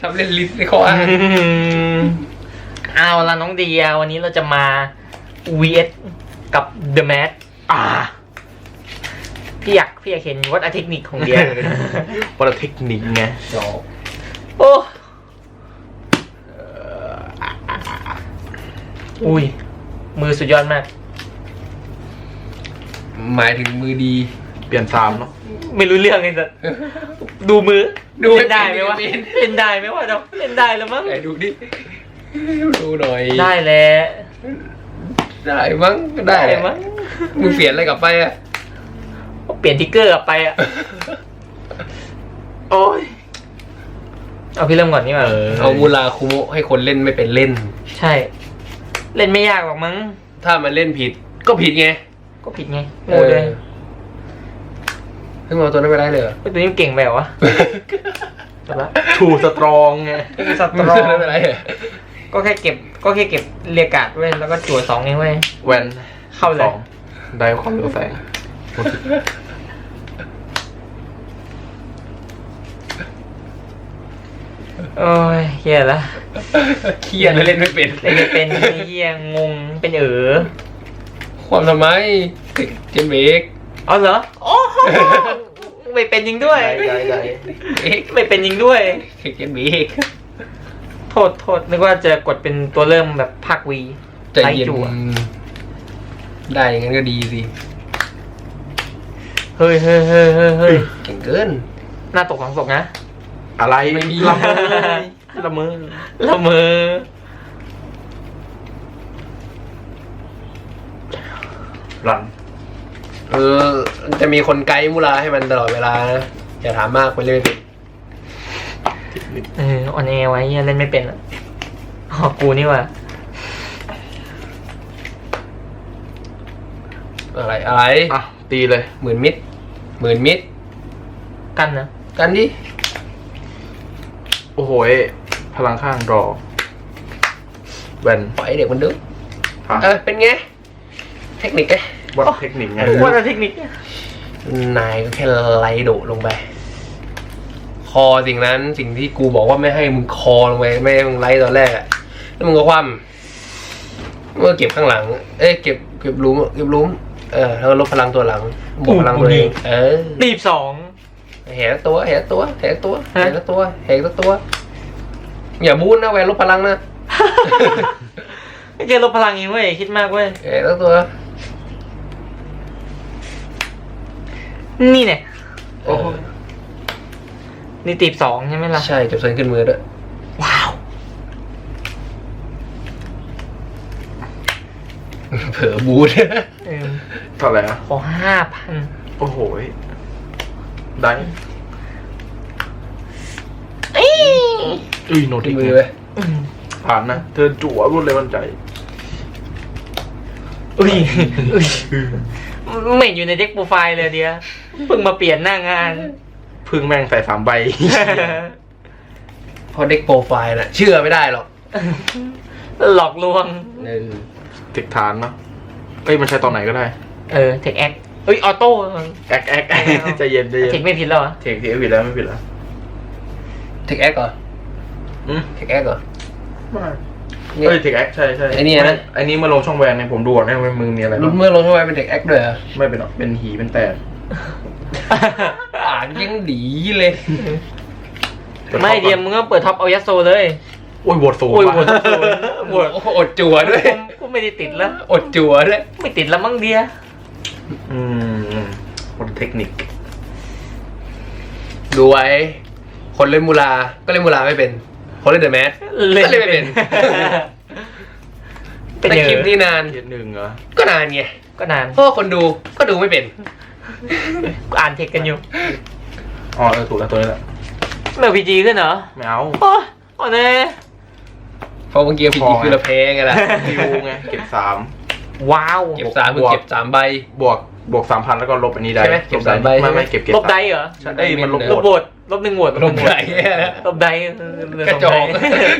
ทำเล่นลิ้นในคออะเอาละน้องเดียวันนี้เราจะมา vs กับ The Mad อ่าพี่อยากพี่อยากเห็นวัดเทคนิคของเดียวันละเทคนิคไงดอกโอ้อุ้ย มือสุดยอดมาก หมายถึงมือดี เปลี่ยนสามเนาะไม่รู้เรื่องเลยแต่ดูมือดูไม่เล่นได้ไหมวะเป็น เล่นได้ไหมวะเดี๋ยวเล่นได้แล้วมั้งไหนดูดิดูหน่อยได้แล้วได้มั้งก็ได้แหละมั้งมึงเปลี่ยนอะไรกลับไปอะเปลี่ยนทิกเกอร์กลับไปอะโอ้ยเอาพี่เริ่มก่อนนี่ว่าเออเอามูลาคุโมะให้คนเล่นไม่เป็นเล่น ใช่ เล่นไม่ยากหรอกมั้งถ้ามันเล่นผิดก็ผิดไงก็ผิดไงโง่เลยเพิ่งเอาตัวนั้นไปได้เลยเหรอเฮ้ยตัวนี้มันเก่งไปเหรอวะจบละทูสตรองไงสตมึงรอเอาตัวนั้นไปได้เหรอก็แค่เก็บก็แค่เก็บเรียกการ์ดไว้แล้วก็จั่วสองเองเว้ย แวนเข้าเลยสองได้ความเร็วแสงโอ้ยเฮียละเครียดแล้วเล่นไม่เป็น เล่นไม่เป็นไอ้เฮียงงเป็นเออความทำไมเจมเบก เอาเหรอโอ้โหไม่เป็นจริงด้วย ได้ได้ได้เอ็กไม่เป็นจริงด้วยเจมเบกโทษโทษนึกว่าจะกดเป็นตัวเริ่มแบบภาควีใจเย็นไล่จั่วได้อย่างนั้นก็ดีสิ เฮ้ยเฮ้ยเฮ้ยเฮ้ยเฮ้ยเก่งเกิน หน้าตกของศกนะ อะไรไม่มีละเมอละเมอละเมอรัน เออจะมีคนไกด์มูลาให้มันตลอดเวลานะอย่าถามมากไปเล่นไม่เป็นเออออนแอร์ไว้เหี้ยเล่นไม่เป็นอะอ๋อกูนี่หว่าอะไรอะไรอะตีเลย หมื่นมิดหมื่นมิดกันนะกันดิโอ้โหยพลังข้างรอแวนปล่อยให้เด็กมันดูผ่านเออเป็นไง เทคนิคไง วัดเทคนิคไงว่าแต่เทคนิคเนี่ยนายก็แค่ไลโดดลงไป คอสิ่งนั้นสิ่งที่กูบอกว่าไม่ให้มึงคอลงไปไม่ให้มึงไลตอนแรกอะแล้วมึงก็คว่ำเมื่อเก็บข้างหลัง เอ้ยเก็บเก็บลุ้มเก็บลุ้มเออแล้วก็ลบพลังตัวหลังบวกพลังตัวเองเออตีบสองแหกตัวแหกตัวแหกตัวแหฮะกตัวแหกตัว อย่าบูนนะแวนลบพลังนะไม่เจอลบพลังเองเว้ยคิดมากเว้ยแหกตัว นี่เนี่ย โอ้นี่ตีบสองใช่ไหมล่ะ ใช่จบเซนขึ้นมือด้วยว้าว เผลอบูทเออเท่าไหร่อะขอห้าพันโอ้โหยได้เอ้ยอุ้ยโนติมือไปอืมผ่านนะ เธอจั่วรวดเลยมันใจ อุ้ยอุ้ย ไม่เห็นอยู่ในเด็กโปรไฟล์เลยเดียวเพิ่งมาเปลี่ยนหน้างาน พึ่งแม่งใส่สามใบ เพราะเด็กโปรไฟล์น่ะ เชื่อไม่ได้หรอกหลอกลวงเออเทคฐานเนาะเอ้ย มันใช้ตอนไหนก็ได้ เออเทคแอคเอ้ยออโต้แอกแอกแอกใจเย็นใจเย็เทนคไม่ผิดแล้วเหรอเทคเทคไม่ผิดแล้วไม่ผิดแล้วเทคแอคเหรออืมเทคแอคเหรอ เอ้ยเทคแอคใช่ใช่ไอ้นี่นะ ไอ้นี้มาลงช่องแวนเนี่ยผมดูก่อนนะว่ามึงมีอะไรรุ่บ้านงเมื่อลงช่วยเป็นเด็กแอคด้วยเหรอไม่เป็นหรอกเป็นหีเป็นแตกอ่านยังดีเลยไม่เดียมมึงก็เปิดท็อปเอายัสโซเลย โอ้ยโหวตสูงโอ้ยว่ะโหวตโอ้โหอดจั่วด้วยกูไม่ได้ติดแล้ว อดจั่วด้วย ไม่ติดแล้วมั้งเดียอืมคนเทคนิคดูไว้ คนเล่นมูลา ก็เล่นมูลาไม่เป็น คนเล่นเดอะแมสก็เล่นไม่เป็นเป็นแต่เยคลิปนี่อะนานเทียหนึ่งเหรอ ก็นานไง ก็นานเพราะว่าคนดูก็ดูไม่เป็นกูอ่านเทคกันอยู่ อ๋อเออถูกแล้วตัวนี้แหละไม่เอาพีจีขึ้นเหรอ ไม่เอาโอ้ยอ่อนแน่เพราะเมื่อกี้ผีคือละเพงไงล่ะดิวไง เก็บสามว้าว เก็บสามคือเก็บสามใบ บวกบวกสามพันแล้วก็ลบอันนี้ได้ใช่ไหมเก็บสามใบไม่ใช่ไหมไม่เก็บเก็บลบได้เหรอใช่เอ้ยมันลบเออลโหบว โหวตตลบหนึ่งโหวตลบได้ลบได้กระจอก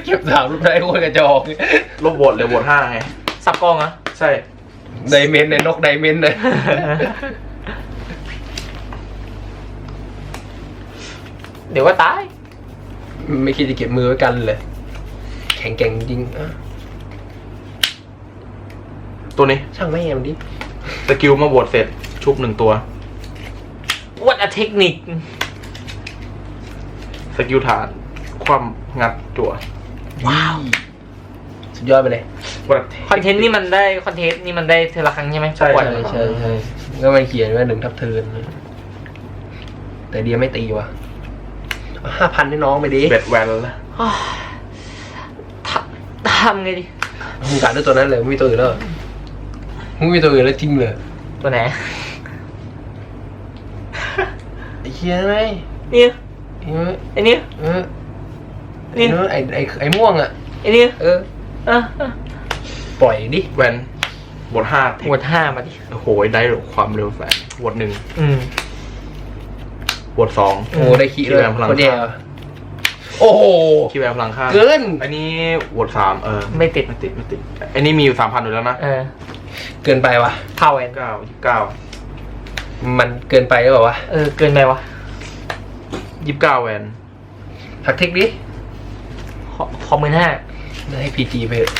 เก็บสามรูปได้โคตรกระจอกลบโหวตเหลือโหวตห้าไงสับกองเหรอใช่ไดเมนเนี่ยนกไดเมนเนี่ยเดี๋ยวก็ตาย ไม่คิดจะเก็บมือไว้กันเลย แข็งแกร่งจริงอะตัวนี้ ช่างไม่แอมดิสกิลมาบวชเสร็จชุบหนึ่งตัววัดอะเทคนิค สกิลฐาน ความงัดจั่วว้าว สุดยอดไปเลย วัด คอนเทนต์นี่มันได้คอนเทนต์นี่มันได้เทอละครั้งใช่ไหมใช่ประกวดใช่ใช่ใช่ก็มันเขียนว่าหนึ่งทับเทินแต่เดียไม่ตีว่ะห้าพันให้น้องไปดิเบ็ดแวนแล้วอ้าวทำทำไงดิ มึงการด้วยตัวนั้นเลยไม่มีตัวอื่นแล้วเหรอมึงไม่มีตัวอื่นแล้วจริงเลยตัวไหนไอ้เคียไหมเนี่ย ไอ้เนื้อไอ้เนี่ยเออไอ้เนื้อไอ้ไอ้ไอ้ม่วงอะ ไอ้เนี่ยเอออะอะปล่อยดิแวนบวชห้าเทคหมวดห้ามาดิ โอ้โหได้ความเร็วแฝงบวชหนึ่งอืมบวชสอง โอ้ได้ขี้เลยขี้แรงพลัง คนเดียวโอ้โห คิวแวนพลังค่าเกิน อันนี้บวชสามเออไม่ติด ไม่ติดไม่ติดอันนี้มีอยู่สามพันอยู่แล้วนะเออเกินไปวะพาวเวนเก้ายี่สิบเก้ามันเกินไปหรือเปล่าวะ เออ เกินไปวะ ยี่สิบเก้าแวนหักเทคดิขอขอหมื่นห้าให้พีจีไปเถอะ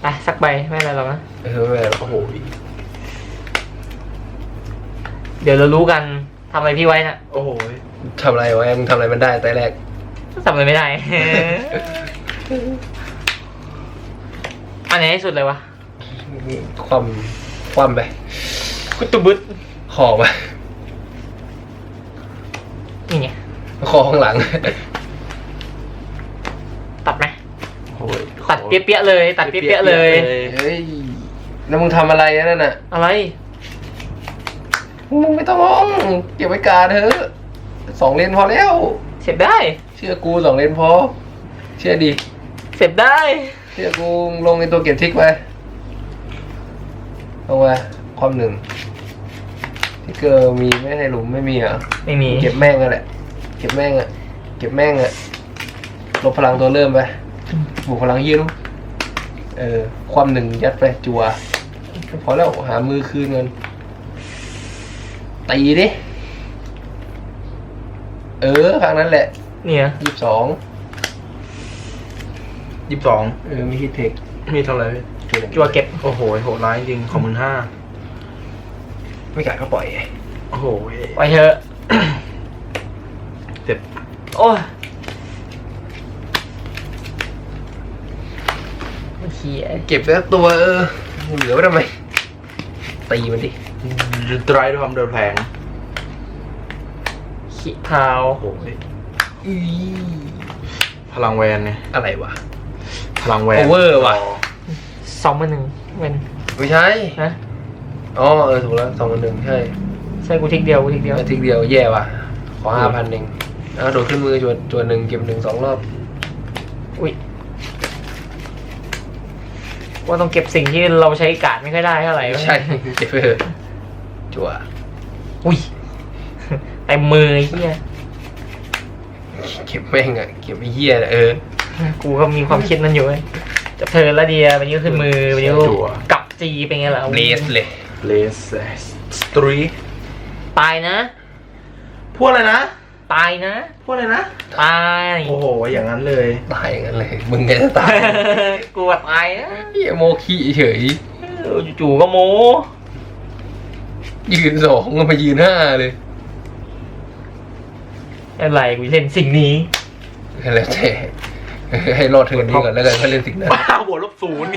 ไปสักใบไม่เป็นไรหรอกนะ เออไม่เป็นไรหรอกโอ้โหเดี๋ยวเรารู้กันทำอะไรพี่ไว้น่ะโอ้โหทำอะไรวะมึงทำอะไรมันได้แต่แรก ทำอะไรไม่ได้ อันไหนที่สุดเลยวะ ความความไปกุตุบุตคอไปนี่ไง คอข้างหลังตัดไหมโอ้ยตัดเปี้ยๆเลย ตัดเปี้ยๆเลย เฮ้ยแล้วมึงทำอะไรนั่นน่ะ อะไรมึงไม่ต้องเก็บไว้การเถอะสองเลนพอแล้ว เสร็จได้ เชื่อกูสองเลนพอ เชื่อดิเสร็จได้ เชื่อกูลงในตัวเก็บทิกไปลงมาความหนึ่งทิกเกอร์มีไม่ในหลุมไม่มีเหรอะไม่มี เก็บแม่งกันแหละ เก็บแม่งอะเก็บแม่งอะลบพลังตัวเริ่มไปบวกพลังยืนเออ ความหนึ่งยัดไปจัวพอแล้วหามือคืนเงินตีดิ เออครั้งนั้นแหละเนี่ยยี่สิบสองยี่สิบสองเออไม่คิดเทคมีเท่าไหร่จัวเก็บ โอ้โหโหดร้ายจริงของหมื่นห้าไม่กัดก็ปล่อย โอ้โหไว้เถอะ เจ็บ โอ้ยเฮียเก็บแล้วตัวเออเหลือไว้ทำไม ตีมันดิไตรด้วยความเดินแผลงขี้พาวโอ้โหพลังแวนเนี่ยอะไรวะ พลังแวน Over ว่ะสองมาหนึ่งเป็นไม่ใช่นะอ๋อเออถูกแล้วสองกับหนึ่งใช่ ใช่กูทิกเดียวกูทิกเดียวอาทิตย์เดียวแย่ว่ะ ขอห้าพันเอง เอาโดดขึ้นมือจวนจวนหนึ่งเก็บหนึ่งสองรอบ อุ้ยว่าต้องเก็บสิ่งที่เราใช้การดไม่ค่อยได้เท่าไหร่ไม่ใช่เก็บไปเถอะจัวอุ้ยเต็มมือไอ้เฮียเก็บแม่งอะเก็บไอ้เหี้ยน่ะเออ กูก็มีความคิดนั้นอยู่เว้ยจะเธอละเดียวันนี้ก็ขึ้นมือวันนี้ก็กลับจีเป็นไงล่ะเบสเลย เลสสตรีตายนะพูดอะไรนะ ตายนะ พูดอะไรนะ ตายโอ้โห อย่างนั้นเลย ตายอย่างนั้นเลย มึงไงจะตายกูแบบตายนะเหี้ยโมคีเฉยเออจู่ๆก็โม ยืนสองก็มายืนห้าเลยอะไรกูเล่นสิ่งนี้แล้วแต่ให้รอดเทิร์นนี้ก่อนแล้วกันค่อยเล่นสิ่งนั้นบ้าบวกลบศูนย์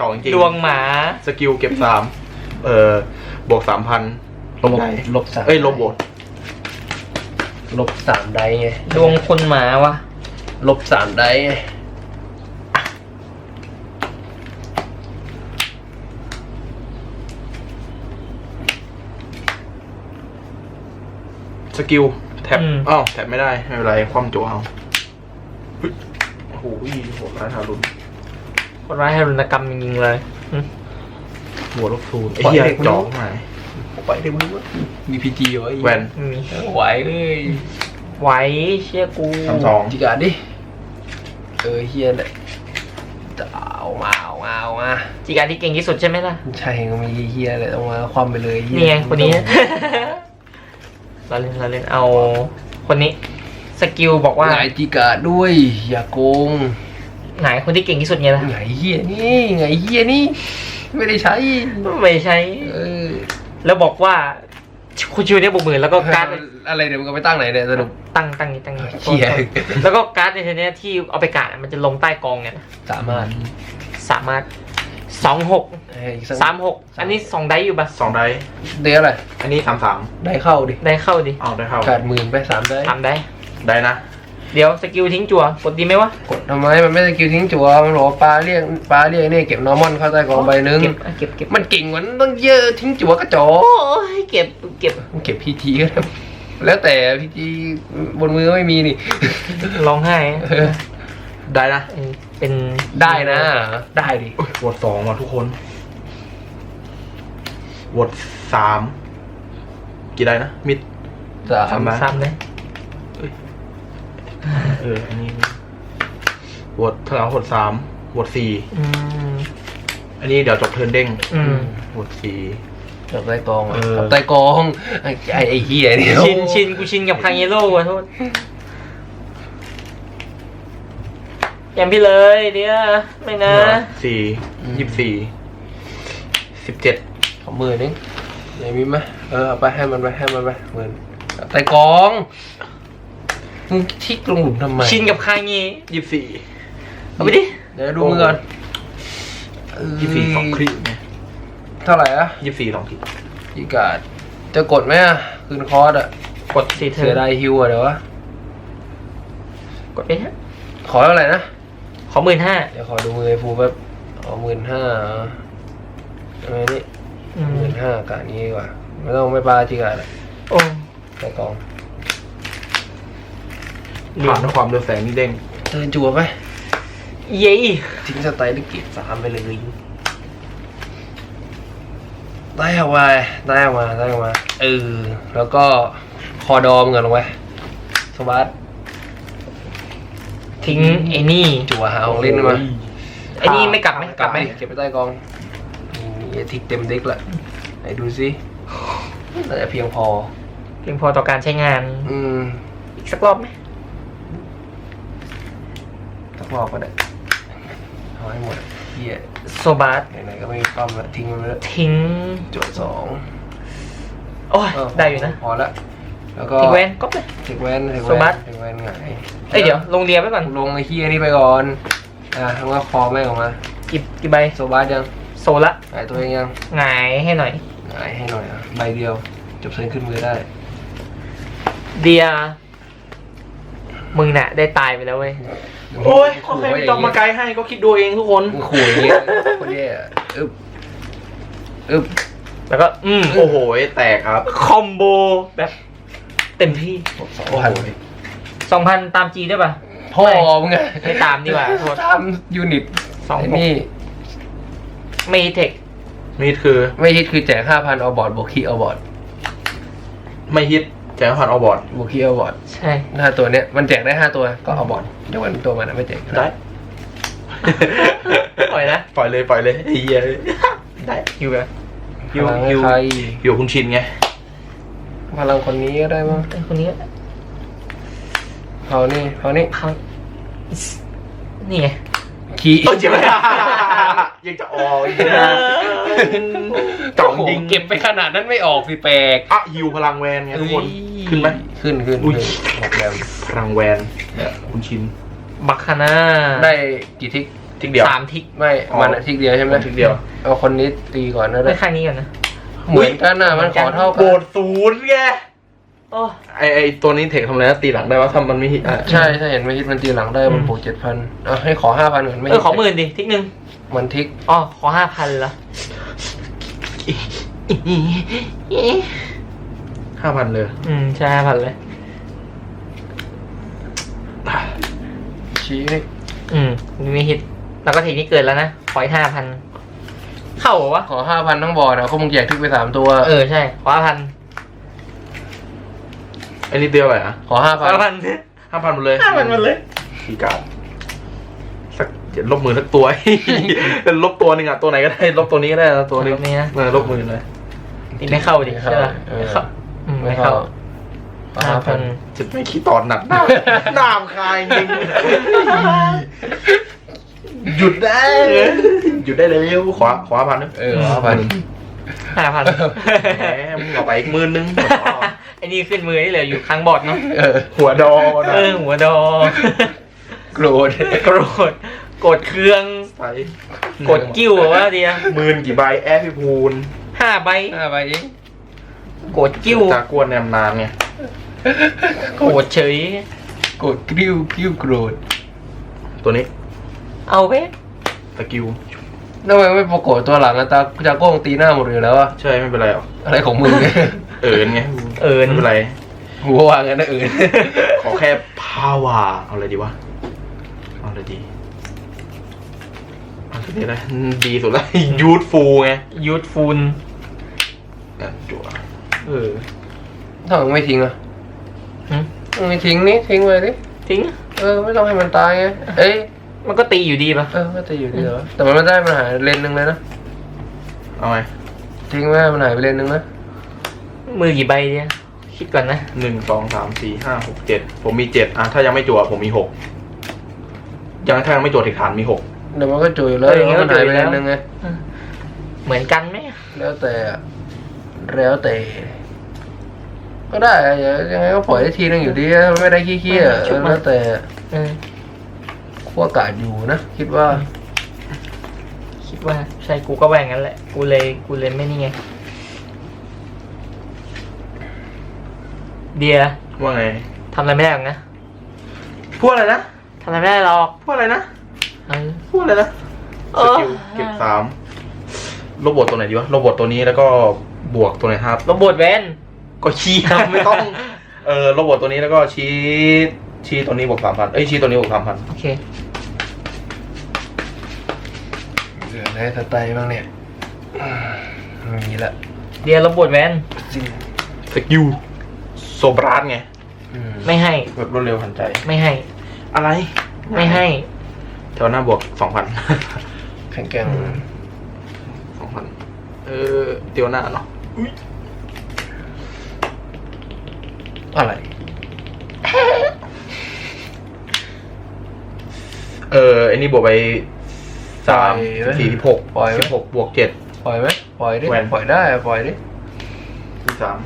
ต่อจริงดวงหมาสกิลเก็บสามเอ่อบวกสามพันลบลบสามเอ้ยลบบวก ลบสามได้ไงดวงคนหมาวะลบสามได้ไงสกิลแท็บอ้าวแท็บไม่ได้ ไม่เป็นไร ความจั่วเอาเฮ้ยโอ้โหโหดร้ายทารุณคนร้ายให้รุนกรรมจริงๆเลยหึบวกลบศูนย์ไอ้เหี้ยจ่อเข้ามา ไปได้มึงวะมีพีจีไว้แวนไม่มีไหวเลยไหวเชี่ยกูสามสองจิการดิ เออเฮียแหละเอามาเอามาเอามาจีการที่เก่งที่สุดใช่ไหมล่ะ ใช่ก็มีเฮียเลยต้องมาความไปเลยเหี้ยนี่ไงคนนี้ เราเล่นเราเล่นเอา คนนี้ สกิลบอกว่าหงายจีการ์ดด้วย อย่าโกงไหนคนที่เก่งที่สุดไงล่ะไงเฮียนี่ไงเฮียนี่ ไม่ได้ใช้ ไม่ใช่ เออ แล้วบอกว่าคุณชิวเนี่ยบวกหมื่นแล้วก็การ์ดอะไรเดี๋ยวมันก็ไปตั้งไหนเนี่ยสรุปตั้งตั้งนี้ตั้งนี้เหี้ยแล้วก็การ์ดในทีเนี้ยที่เอาไปกาดอะมันจะลงใต้กองไงนะสามารถสามารถสองหกเอ้ยอีกสักสามหกอันนี้สองได้อยู่ปะสองได้เดี๋ยวอะไรอันนี้สามสามได้เข้าดิได้เข้าดิเอาได้เข้าขาดหมื่นไปสามได้ทำได้ได้นะ เดี๋ยวสกิลทิ้งจั่วกดดีไหมวะกดทำไมมันไม่ได้คิวทิ้งจัวมันบอกว่าปลาเรียกปลาเรียกนี่เก็บนอร์มอนเข้าใต้กองใบหนึง เก็บอะเก็บเก็บมันเก่งกว่านั้นต้องเยอะทิ้งจัวกระจอโอ้ยเก็บเก็บเก็บพีทีก็ได้แล้วแต่พีทีบนมือไม่มีนี่ ร้องไห้เออได้นะเออเป็นได้นะ ได้ดิโอ้ยโหวตสองว่ะทุกคนโหวตสามกี่ได้นะมิด สาสามมซ้ำเลย เออ อันนี้โหวตเท่าไหร่วะโหวตสามโหวตสี่ อืม อันนี้เดี๋ยวจบเทิร์นเด้งอืมโหวตสี่ กับใต้กองอะเออ กับใต้กองไอ้ไอ้ไอ้เฮียเนี่ยชินชินกูชินกับคางเยโร่ขอโทษแยมพี่เลยเดี๋ยวไม่นะ สี่ยี่สิบสี่สิบเจ็ดขอมือนึงไหนมีไหมเออเอาไปให้มันไปให้มันไปหมื่นกับใต้กอง มึงทิกลงหลุมทำไมชินกับคางเยยี่สิบสี่เอาไปดิ เดี๋ยวดูมือก่อนเยี่สิบสี่สองคลิปไงเท่าไหร่อะยี่สิบสี่สองคลิปอีกาดจะกดไหมอะคืนคอร์สอะกดสี่เธเสีอยดายฮิวอะเดี๋ยววะกดไปฮะขอเท่าไหร่นะ ขอหมื่นห้าเดี๋ยวขอดูมือไอ้ฟูแป๊บเอาหมื่นห้าทำไมนี่อืหมื่มนห้ากาดนี้ดีกว่า ไม่ต้องไม่ปลาจิกาดอะโอ้ใต้กอง ผ่านด้วยความเร็วแสงนี่เด้งเดินจัวไปเย้ทิ้งสไตล์ลิกิตสามไปเลยได้เอาไว้ได้เอามาได้เอามาเออแล้วก็คอดอมเงินลงไปสวัสดทิ้งไอ้นี่จัวหาของเล่นมาไอ้นี่ไม่กลับไหมกลับไหมเก็บไปใต้กองนี่ทิกเต็มเด็กละไหนดูสิน่าจะเพียงพอ เพียงพอต่อการใช้งาน อืมอีกสักรอบไหม สักรอบก็ได้เอาให้หมดเฮียโซบาสไหนๆก็ไม่มีความละทิ้งมันไปแล้วทิ้งจดสองโอ้ย เได้อยู่นะพอละแล้วก็ทิ้งแวนก็ไปทิ้งแวนทิ้งโซแวบันสทิ้งแวนไงเอ้ยเดี๋ยวลงเรียนไว้ก่อน ลงไอ้เฮียนี่ไปก่อนอะทำว่าคอไม่ออกมากี่กี่ใบโซบาสยังโซละหายตัวเองยังหงายให้หน่อยหายให้หน่อยอะใบเดียว จบเซ็นขึ้นมือได้เดีย มึงน่ะ ได้ตายไปแล้วเว้ย โอ้ยเขาใครไปจองมาไกลให้ก็คิดดูเองทุกคน มึงขู่อย่างเงี้ยโคนแย่อะอึบอึบแล้วก็ อืม โอ้โห แตกครับคอมโบแบบเต็มที่สองพันสองพันตามจีได้ป่ะ พ่อมึงไงไม่ตามดีกว่าโทษ ตามยูนิตสองไอ้นี่ไม่ฮิตเทคมิดคือไม่ฮิตคือแจกห้าพันเอาบอร์ดบวกคีย์เอาบอร์ดไม่ฮิต แจกผ่านเอาบอร์ดบวกคีย์เอาบอร์ดใช่ ห้าตัวเนี้ยมันแจกได้ห้าตัวก็เอาบอร์ดยกเว้นตัวมันอะไม่แจกได้ ปล่อยนะ ปล่อยเลยปล่อยเลยไอ้เหี้ยได้อยู่แบบพลังให้ใครอยู่คุณชินไงพลังคนนี้ก็ได้มั้งไอ้คนนี้ก็เขานี่เขานี่เขานี่ไงคีย์เออเจ็บเลยยังจะออกอีกนะจ่องยิงเก็บไปขนาดนั้นไม่ออกสิแปลก อะฮิวพลังแวนไงทุกคน ขึ้นไหม ขึ้นขึ้นอุ้ยขึ้นหกแดมพลังแวนเนี่ยคุณชิน บัคคาน่าได้กี่ทิกทิกเดียว สามทิกไม่อ๋อมันอะทิกเดียวใช่ไหมทิกเดียว เอาคนนี้ตีก่อนนะไม่ได้ข้างนี้ก่อนนะ เหมือนกันนะมันขอเท่าโกกัดศูนย์ไงโอ้ไอไอตัวนี้เทคทำอะไรนะตีหลังได้ว่าทำมันไม่ฮิตอะใช่ถ้าเห็นไม่ฮิตมันตีหลังได้มันบวกเจ็ดพันเอาให้ขอห้าพันเหมือนไม่เออขอหมื่นดิทิกหนึ่งมันทิกอ๋อขอห้าพันละ ห้าพันเลย อืม ใช่ห้าพันเลย ชี้นี่อืม มีฮิตแล้วก็ทีนี้เกินแล้วนะขออีกห้าพัน เข้าเหรอวะ ขอห้าพันทั้งบอร์ดอะเขามึงแจกทิกไปสามตัว เออ ใช่ขอห้าพันไอ้นี่เดียวอะไรอะขอห้าขพัอนห้าพันห้าพันหมดเลยห้าพันหมดเลยขีกาดสักเดี๋ยวลบมือสักตัวลบตัวหนึ่งอะตัวไหนก็ได้ลบตัวนี้ก็ได้นะตัวหนึงลบนี้นะเออลบมือเลยตีไม่เข้าดิใช่ปะเออไม่เข้าอืมไม่เข้าห้าพันจะไม่คิดตอนหนักหน้าหน้ามคายจริงหยุดได้ หยุดได้เลยขวาขวาพันนึงเออห้าพัน ห้าพันแหมมึงเอาไปอีกหมื่นนึงไอ้นี่ขึ้นมือนี่เหลืออยู่ข้างบอร์ดเนาะเออ หัวดอนะเออหัวดอ โกรธโกรธโกรธเครื่องไปกดกิ้วอะว่าเดียหมื่นกี่ใบแอฟพี่พูนห้าใบห้าใบเอง โกรธกิ้ว จากกวนแนมนานไงโกรธเฉย โกรธกริ้วกริ้วโกรธตัวนี้เอาไปตะกิวทำไมไม่ปรากฏตัวหลังอะตาจากโก้งตีหน้าหมดเลยแล้วอะใช่ไม่เป็นไรหรอกอะไรของมึงเนี่ยเอินไงเอิญไม่เป็นไรหัววางกันนะเอื่นขอแค่พาวาเอาอะไรดีวะเอาอะไรดีเอาตัวนี้เลยดีสุดแล้วยูทฟูไงยูทฟูลอะจั่ว เออถ้ามึงไม่ทิ้งอะหึ มึงไม่ทิ้งนี่ทิ้งไปดิทิ้ง เออไม่ต้องให้มันตายไงเอ้ยมันก็ตีอยู่ดีปะเออไม่จะอยู่ดีเหรอแต่มันไม่ได้มันหายเลนหนึ่งเลยนะเอาไงทิ้งไว้มันหายไปเลนหนึ่งนะมือกี่ใบเนี่ยคิดก่อนนะหนึ่งสองสามสี่ห้าหกเจ็ดผมมีเจ็ดอะถ้ายังไม่จั่วผมมีหกยังถ้ายังไม่จั่วถิกฐานมีหกเดี๋ยวมันก็จุยแล้วเอออย่างงี้มันหายไปก็จุ๋ยเลแล้วนหนึ่งไง เหมือนกันไหมแล้วแต่อะ แล้วแต่ ก็ได้อะอย่ายังไงก็ปล่อยได้ทีนึงอยู่ดีอะไม่ได้ขี้ๆอะเออแล้วแต่เออ ขั้วอากาศอยู่นะ คิดว่า คิดว่าใช่กูก็แหว่งงั้นแหละ กูเลยกูเลยไม่นี่ไง เดียว่าไง ทำอะไรไม่ได้หรอกนะพูดอะไรนะ ทำอะไรไม่ได้หรอกพูดอะไรนะ เออพูดอะไรนะเอสอกิลเก็บสามโรบอทตัวไหนดีวะโรบอทตัวนี้แล้วก็ บวกตัวไหนครับ โรบอทแวนก็ชี้ครับ ไม่ต้อง เออโรบอทตัวนี้แล้วก็ชี้ชี้ตัวนี้บวกสามพันเอ้ยชี้ตัวนี้บวกสามพันโอเค เหลืออะไรสไตล์บ้างเนี่ยอืมไม่มีละเดียโรบอทแวนจริงสกิลโซบราสไงอืมไม่ให้ แบบรวดเร็วทันใจ ไม่ให้ อะไรไม่ให้ แถวหน้าบวกสองพัน แข็งแกร่งสองพันเออเตียวหน้าเนาะอะไร เออไอ้นี่บวกไปสามปล่อยไหมสี่สิบหกปล่อยไหมสิบหกบวกเจ็ด ปล่อยไหมปล่อยดิแหวน ปล่อยได้อะปล่อยดิที่สาม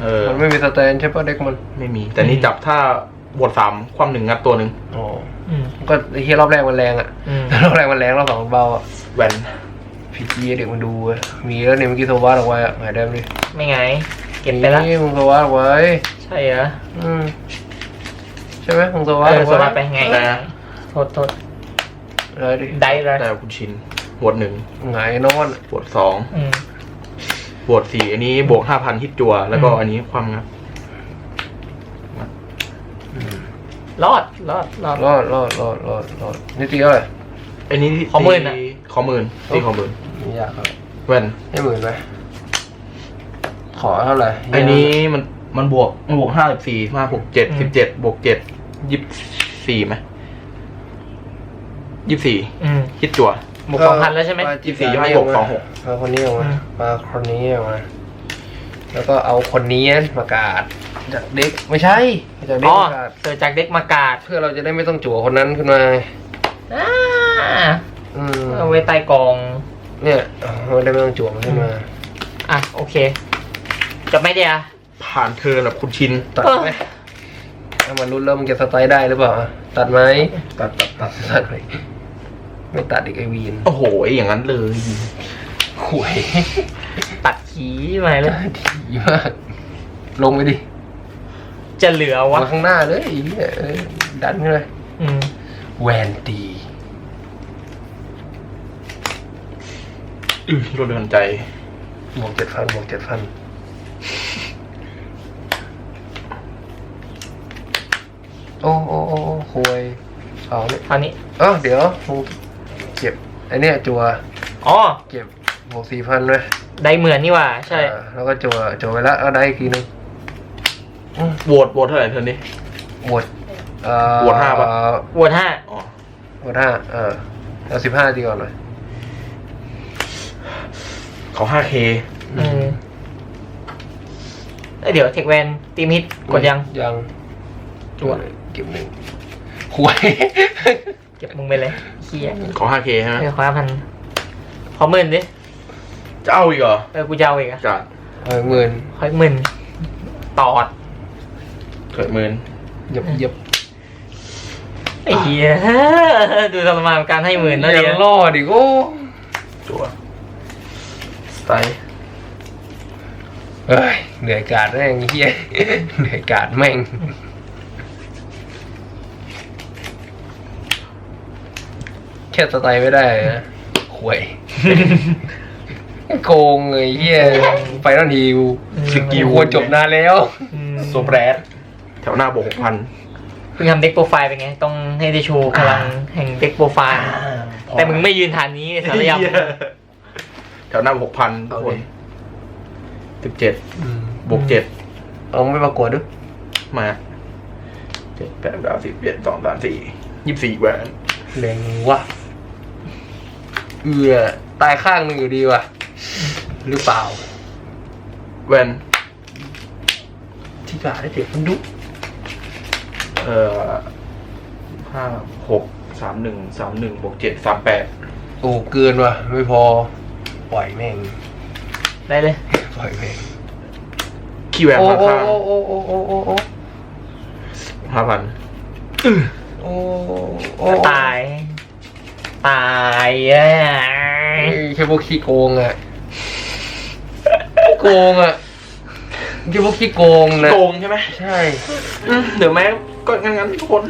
เออมันไม่มีสแตนใช่ปะเด็กมันไม่มี แต่นี่จับถ้าบวกสามความหนึ่งงัดตัวหนึ่งอ๋ออืมก็ไอ้เฮียรอบแรกมันแรงอะอืม รอบแรกมันแรงรอบสองมันเบาอะแหวน พีจีเด็กมันดูอะมีแล้วเนี่ยเมื่อกี้โซวาออกไว้อะหายได้ไหมดิไม่ไง เก็บไปละนี่มึงโซวาออกไว้ ใช่เหรออืมใช่ไหมมึงโซวาเออออกสไว้วัสดไปไงอะไรนะ โทษโทษได้ดิได้เลยแต่คุณชินบวกหนึ่งหงายนอนบวกสองอืมบวกสี่อันนี้บวกห้าพันฮิตจัว แล้วก็อืมอันนี้ความงัดรอดรอดรอดรอดรอดรอดรอดรอดนี่ตีเท่าไหร่อันนี้ที่ขอหมื่นอะตีขอหมื่นตีขอหมื่น ไม่ยากครับแว่นให้หมื่นไหมขอเท่าไหร่อันนี้มันมันบวกมันบวกห้าสิบสี่มาบวกเจ็ดสิบเจ็ดบวกเจ็ดยี่สิบสี่ไหมยี่สิบสี่อืมฮิตจัวบวกสองพันแล้วใช่ไหมปาจีสี่ยอดบวกสองหกปลาคนนี้ออกมาอืมปลาคนนี้ออกมา แล้วก็เอาคนนี้มากาดจากเด็กไม่ใช่จากเด็กอ๋อมากาดเกิดจากเด็กมากาดเพื่อเราจะได้ไม่ต้องจั่วคนนั้นขึ้นมาอ่าอืมเอาไว้ใต้กอง เนี่ยเราได้ไม่ต้องจั่วมันขึ้นมา อะโอเคจบไหมเดียผ่านเทิร์นแบบคุณชินตัดไหมถ้ามันรุ่นเริ่มนจะสไตล์ได้หรือเปล่า ตัดไหมตัดตัดตัดตัดไหมไม่ตัดอีกไอวีนโอ้โหอย่างนั้นเลยหวยตัดขีมาเลยดีมากลงไปดิ จะเหลือวะมาข้างหน้าเลยไอ้เหี้ยเออดันขึ้นเลยอืมแวนตี อือ รถเดินใจบวกเจ็ดพันบวกเจ็ดพันโอ้โอ้โอ้โอ้ควยเอาเนี่ยคราวนี้เอ้าเดี๋ยวมึงเก็บไอเนี้ยจัวอ๋อเก็บบวกสี่พันเลยได้เหมือนนี่หว่า ใช่ อ่าแล้วก็จัวจัวไปแล้วเอาได้อีกทีนึงโหวตโหวตเท่าไหร่เทิร์นนี้ บวกเอ่อบวกห้าปะโหวตห้าอ๋อ บวกห้าเออเอาสิบห้าดีก่อนหน่อย เขาห้าเคอืมเอ้ยเดี๋ยวเทคแวนตีมฮิตกดยัง ยังจั่ว เก็บหนึ่งหวยเก็บมึงไปเลยเฮียขอ 5k ใช่ไหมเออขอห้าพันขอหมื่นดิ จะเอาอีกเหรอเออ กูจะเอาอีกอะจัดเออหมื่นขออีกหมื่นตอด เกิดหมื่นเหยับเหยับไอ้เฮียดูทรมานกับการให้หมื่นแล้วอเดีย่ายวงล่อดิโอ้จั่วส ไตล์เอ้ยเหนื่อยกาดแม่งเฮียเหนื่อยกาดแม่งแค่สไตล์ไม่ได้นะหวยโกงไอ้เฮียไฟนอลฮิวสกิล ควรจบนานแล้วอืมโซแบรดแถวหน้าบวกหกพันเพิ่งทำเด็กโปรไฟล์เป็นไง ต้องให้ได้โชว์พลังแห่งเด็กโปรไฟล์ แต่มึงไม่ยืนฐานนี้สารย แถวหน้าหกพันทุกคนสิบเจ็ดบวกเจ็ดเอาไม่ประกวดด้วยมาเจ็ดแปดเก้าสิบเอ็ดสองสามสี่ยี่สิบสี่แหวนแรงวะเอือตายข้างหนึ่งอยู่ดีว่ะหรือเปล่าแหวนที่กาได้เด็กมันดุเอ่อห้าหกสามหนึ่งสามหนึ่งบวกเจ็ดสามแปดโอ้เกินว่ะ ไม่พอ ปล่อยแม่งำได้เลย ปล่อยแม่งขี้แหวนโอ้ข้างโอ้โอ้โอ้โอ้โอ้โอ้ห้าพันโอ้โอ้ตาย ตายอะเอ้ยแค่พวกขี้โกงอะโกงอะแค่พวกขี้โกงนะโกงใช่ไหมใช่ อืมเดี๋ยวแม่ก็งั้นงั้นทุกคน